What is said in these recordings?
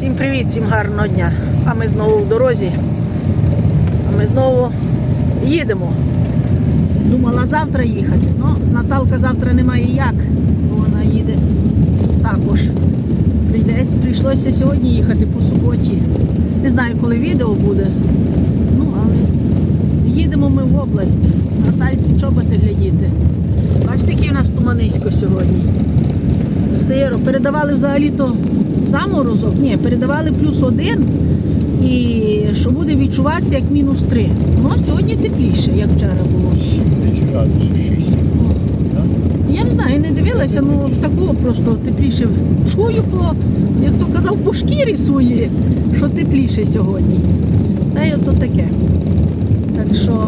Всім привіт, всім гарного дня. А ми знову в дорозі. А ми знову їдемо. Думала завтра їхати. Ну, Наталка завтра немає як, бо вона їде також. Прийде, прийшлося сьогодні їхати по суботі. Не знаю, коли відео буде. Ну, але їдемо ми в область. Натальці чоботи глядіти. Бачите, який у нас туманисько сьогодні. Сиро. Передавали взагалі-то заморозок. Ні, передавали плюс один. І що буде відчуватися як мінус три. Ну, сьогодні тепліше, як вчора було. 7 градусів, 6. Я не знаю, я не дивилася, ну такого просто тепліше чую по, як то казав, по шкірі свої, що тепліше сьогодні. Та й ото таке. Так що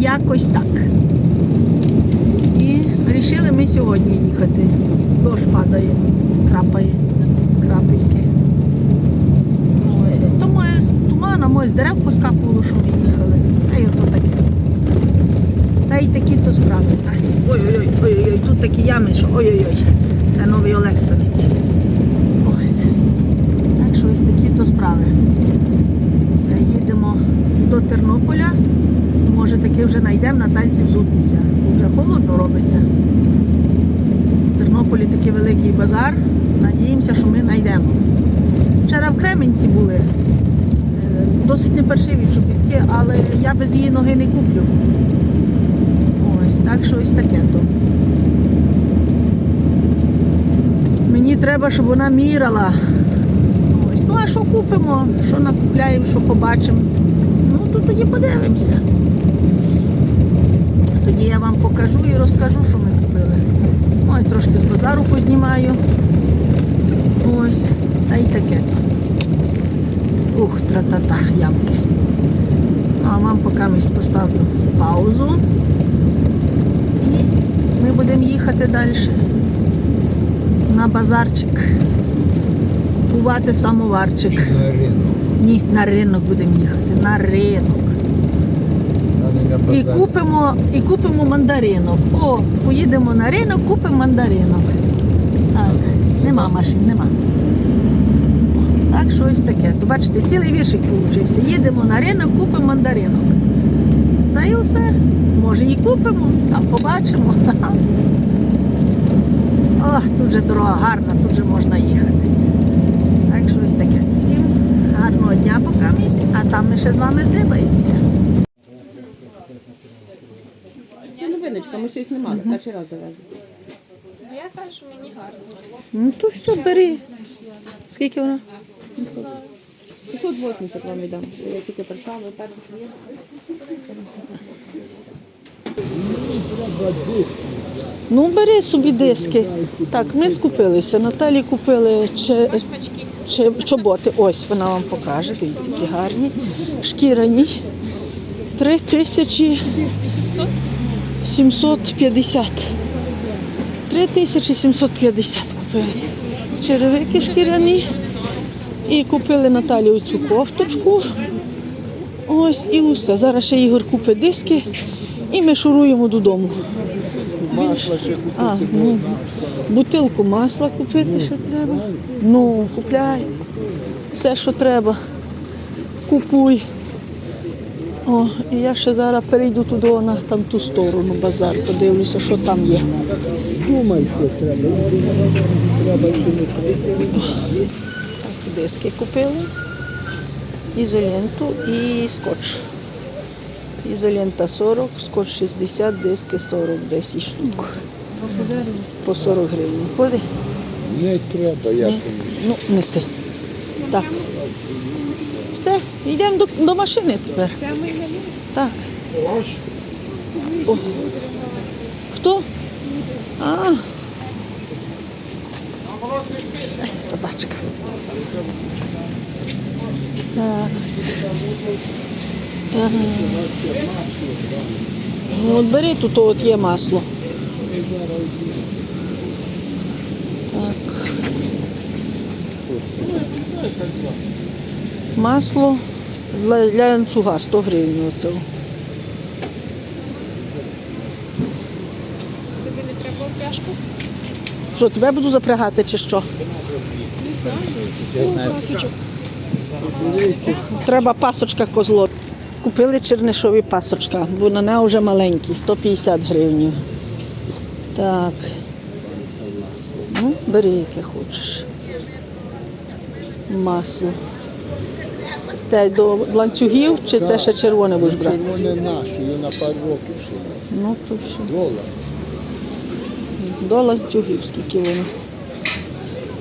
якось так. І вирішили ми сьогодні їхати. Дощ падає, крапає, крапельки. Ось. Тому з туманом ось дерев поскапувало, що ми їхали. Та й ото таке. Та й такі то справи в нас. Ой-ой-ой, ой-ой-ой, тут такі ями, що ой-ой-ой. Це новий Олексанець. Ось. Так що ось такі то справи. Їдемо до Тернополя. Може таки вже знайдемо на тальці взутися. Вже холодно робиться. В Тернополі такий великий базар. Надіємося, що ми знайдемо. Вчора в Кременці були. Е, Досить непершиві чобітки, але я без її ноги не куплю. Ось так що ось таке то. Мені треба, щоб вона міряла. Ось. Ну а що купимо, що накупляємо, що побачимо. Ну то тоді подивимося. Тоді я вам покажу і розкажу, що ми купили. І трошки з базару познімаю. Ось, та й таке. Ух, тра-та-та, ямки. Ну, а вам поки ми поставлю паузу. І ми будемо їхати далі на базарчик. Купувати самоварчик. На ринок, Ні, на ринок будемо їхати, на ринок. І купимо, і купимо мандаринок. О, поїдемо на ринок, купимо мандаринок. Так, нема машин, нема. Так що ось таке. То бачите, цілий віршик получився. Їдемо на ринок, купимо мандаринок. Та й усе. Може і купимо, а побачимо. О, тут же дорога гарна, тут же можна їхати. Так що ось таке. То всім гарного дня поки місяць, а там ми ще з вами здибаємося. Новиночка, ми ще їх не мали, перший раз довезли. Кажу, що мені гарно. Ну то що бери. Скільки вона? 680 вам віддам. Я тільки прийшла, ви перші чи є? Ну, бери собі диски. Так, ми скупилися. Наталі купили Пачки. че, чоботи. Ось вона вам покаже. Дивіться, які гарні. Шкіряні. Три тисячі 750. Три тисячі 750 купили. Черевики шкіряні. І купили Наталі оцю кофточку. Ось і усе. Зараз ще Ігор купить диски і ми шуруємо додому. Масло ще купити. А, ну, бутилку масла купити ще треба. Ну, купляй. Все, що треба. Купуй. О, і я ще зараз перейду туди на там ту сторону базар, подивлюся, що там є. Думай, що треба. Треба не. Так, диски купили. Ізоленту і скотч. Ізолента 40, скотч 60, диски 40, 10 штук. По 40 гривень. Ходи. Не треба, як Ну, неси. Так. Все, йдемо до, до машини тепер. Так. О. Хто? А. Собачка. Так. Так. Ну, от бери тут от є масло. Так. Масло для, для ланцюга 100 гривень оцього. Тобі не треба пляшку? Що, тебе буду запрягати чи що? Не знаю. Треба пасочка козло. Купили чернишові пасочка, бо на неї вже маленькі, 150 гривень. Так. Ну, бери, яке хочеш. Масло. Те до ланцюгів чи те ще червоне будеш брати? Червоне наше, його на пару років ще. Ну, то все. Долар. До ланцюгів скільки воно.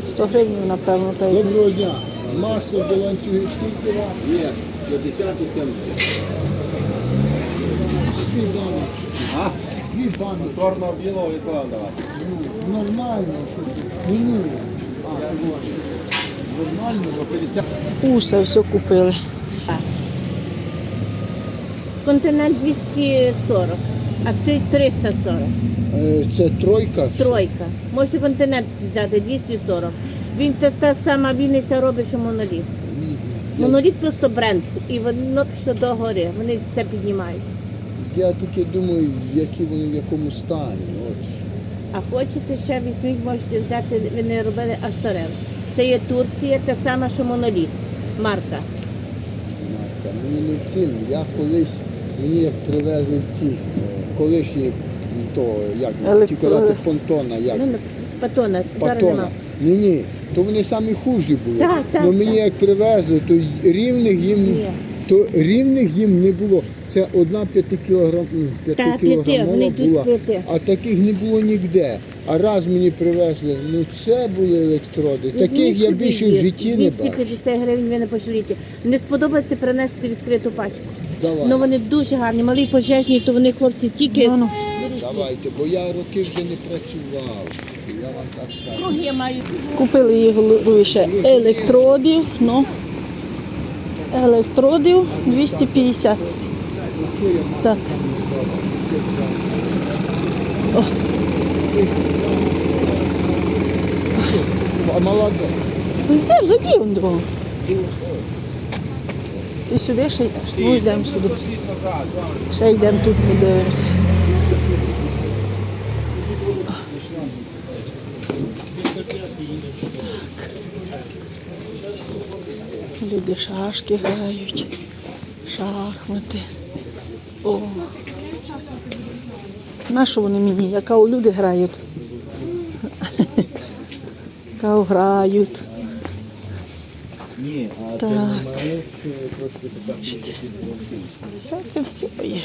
100 гривень, напевно, та й. Доброго дня. Масло до ланцюгів скільки вам? Ні, 50 і 70. Дві банки. А? Дві банки. Чорного білого якого давати? Ну, нормально, що ти. Ну, ну. А, ти бачиш. Нормально. По 50. Усе все купили. Континент 240, а ти 340. Е, Це тройка. Тройка. Можете континент взяти 240. Він та, та сама Вінниця робить, що моноліт. Моноліт просто бренд. І воно що до гори. Вони все піднімають. Я тільки думаю, які вони в якому стані. От. А хочете ще візьміть, можете взяти, ви не робили Асторел. Це є Турція, та сама, що моноліт. Марка. Марка, Мені не в тим. Я колись, мені привезли ці е, колишні, то як, Електро- понтона, як, Ну, патона, зараз патона. нема. Ні, ні, то вони самі хужі були. Так, так, Ну мені так. як привезли, то рівних їм Ні. то рівних їм не було. Це одна п'яти кілограм, м, п'яти, п'ятикілограмова вони йдуть була, п'яти. а таких не було ніде. А раз мені привезли, ну це були електроди. Таких я більше в їх. житті не бачив. 250 гривень ви не пожалієте. Не сподобається принести відкриту пачку. Давай. Ну вони дуже гарні, малі пожежні, то вони хлопці тільки. Ну, ну. Давайте, бо я роки вже не працював. Я вам так скажу. Ну, я маю. Купили говорю, ще електродів. Ну, електродів 250. Так. А молоде. Де взаді он до. Ти сюди ще йдеш? Ну йдемо сюди. Ще йдемо тут, подивимося. Люди шашки грають, шахмати. О. На що вони мені? Яка у люди грають? Яка грають. Ні, а Так. Всяке все є.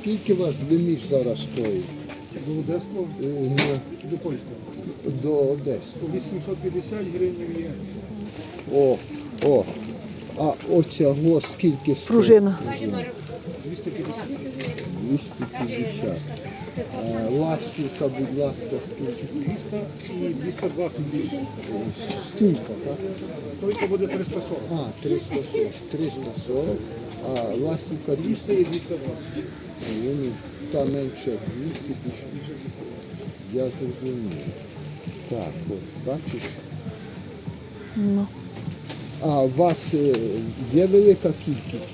Скільки у вас лиміш зараз стоїть? До Одеського, Е, ну, до Польського. До Одеси. По 850 гривень є. О, о. А оця го скільки стоїть? Пружина. 250. 250. Е, Ластівка, будь ласка, скільки? 200 і 220 більше. Стільки, так? Стойка буде 340. А, 340. 340. А ластівка 200. 200 і 220. Вони та менше 200 більше. Я зрозумів. Так, от, бачиш? Ну. А у вас е, є велика кількість?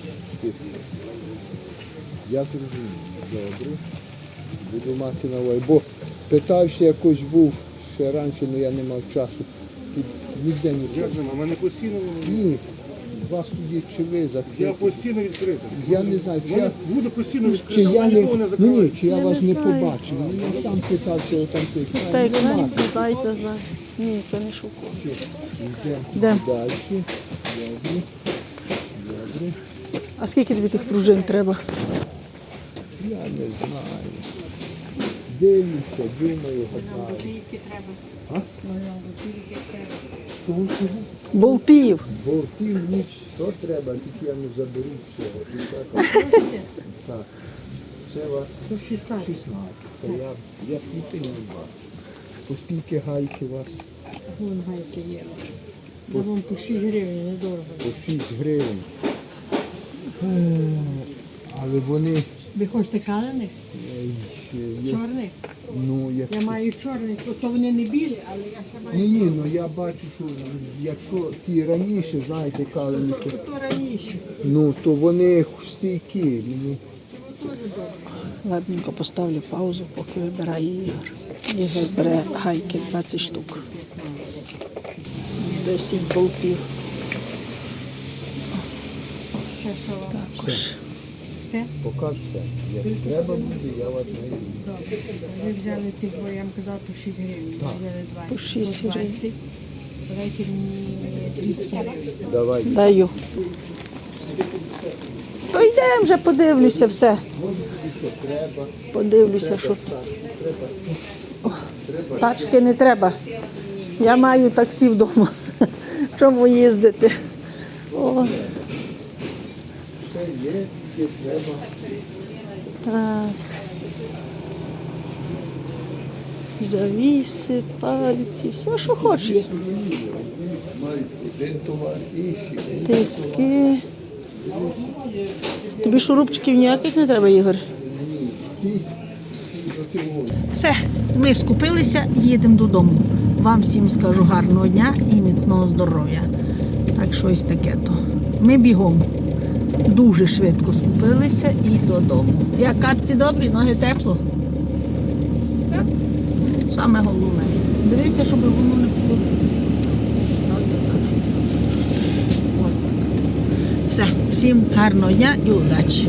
Я зрозумів. Добре. Буду мати на увазі. Бо питався, якось був ще раніше, але я не мав часу. Тут ніде не Як нема? У мене постійно. Ні. Вас тоді чи ви Я постійно відкритий. Я не знаю, чи я, буде постійно чи відкритий, я я не, нікого не ну, ні, закриваю. чи я вас не побачив. Ну, Я там питався, отам той. Та як Нема. знаєте, дайте знати. Ні, це не. Йдемо Йдемо. далі. Добре. Добре. А скільки тобі тих пружин треба? Я не знаю. Дивлюся, думаю, гадаю. А? Чого, чого? Болтів. Бортів ніч, що треба, тільки я не заберу всього. І так, так. Це вас 16. 16. То я, я світи не бачу. Оскільки гайки у вас? Вон гайки є. Я вам по 6 гривень, недорого. По 6 гривень. Е, Але вони Ви хочете калених? е, є, Чорних? Ну, Я маю чорних, то, то вони не білі, але я ще маю. Ні, ні, ну я бачу, що якщо ті раніше, знаєте, калені, То, то раніше. ну то вони стійкі. Мені Ладненько поставлю паузу, поки вибирає Ігор. Ігор бере гайки 20 штук. 10 болтів. Ще що вам? Також. Все? Поки все. Як треба буде, я вас знайду. Ви взяли тих, бо я вам казала, по 6 гривень. Ви взяли 20. По 6 гривень. 20. Дайте мені 200. Давай. Даю. То йдемо вже, подивлюся все. Подивлюся, що тут. О, Тачки не треба. Я маю таксі вдома. Чому їздити? О. Так. Завіси, пальці, все, що хочеш. Тиски. Тобі шурупчиків ніяких не треба, Ігор? Все, ми скупилися, їдемо додому. Вам всім скажу гарного дня і міцного здоров'я. Так щось таке то. Ми бігом. Дуже швидко скупилися і додому. Як капці добрі, ноги тепло? Так. Саме головне. Дивися, щоб воно не так. Все, всім гарного дня і удачі.